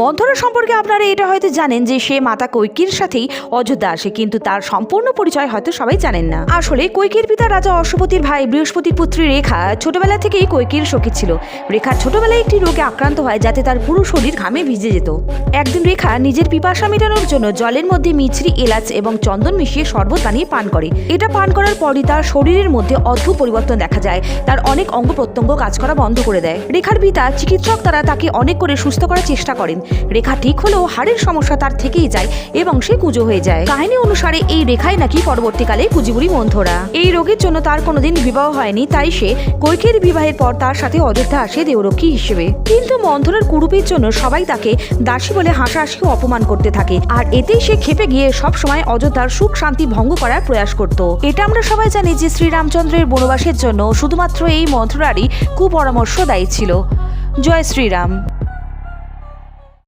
মন্থরা সম্পর্কে আপনারা এটা হয়তো জানেন যে সে মাতা কৈকির সাথেই অযোধ্যা আসে, কিন্তু তার সম্পূর্ণ পরিচয় হয়তো সবাই জানেন না। আসলে কৈকির পিতা রাজা অশ্বপতির ভাই বৃহস্পতির পুত্রী রেখা ছোটবেলা থেকেই কৈকির সখী ছিল। রেখা ছোটবেলায় একটি রোগে আক্রান্ত হয়, যাতে তার পুরো শরীর ঘামে ভিজে যেত। একদিন রেখা নিজের পিপাসা মেটানোর জন্য জলের মধ্যে মিছরি এলাচ এবং চন্দন মিশিয়ে শরবত বানিয়ে পান করে। এটা পান করার পরই তার শরীরের মধ্যে অদ্ভুত পরিবর্তন দেখা যায়। তার অনেক অঙ্গ প্রত্যঙ্গ কাজ করা বন্ধ করে দেয়। রেখার পিতা চিকিৎসক তারা তাকে অনেক করে সুস্থ করার চেষ্টা করেন। রেখা ঠিক হলেও হাড়ের সমস্যা তার থেকেই যায় এবং সে কুজো হয়ে যায়। কাহিনী অনুসারে এই রেখাই নাকি পরবর্তীকালে কুজিবুড়ি মন্থরা। এই রোগের জন্য তার কোনোদিন বিবাহ হয়নি, তাই সে কৈকের বিবাহের পর তার সাথে অযোধ্যা আসে দেহরক্ষী হিসেবে। কিন্তু মন্থরার কুরুপের জন্য সবাই তাকে দাসী বলে হাসাহাসি অপমান করতে থাকে। আর এতেই সে খেপে গিয়ে সব সময় অযোধ্যার সুখ শান্তি ভঙ্গ করার প্রয়াস করত। এটা আমরা সবাই জানি যে শ্রীরামচন্দ্রের বনবাসের জন্য শুধুমাত্র এই মন্ত্রারই কুপরামর্শ দায়ী ছিল। জয় শ্রীরাম।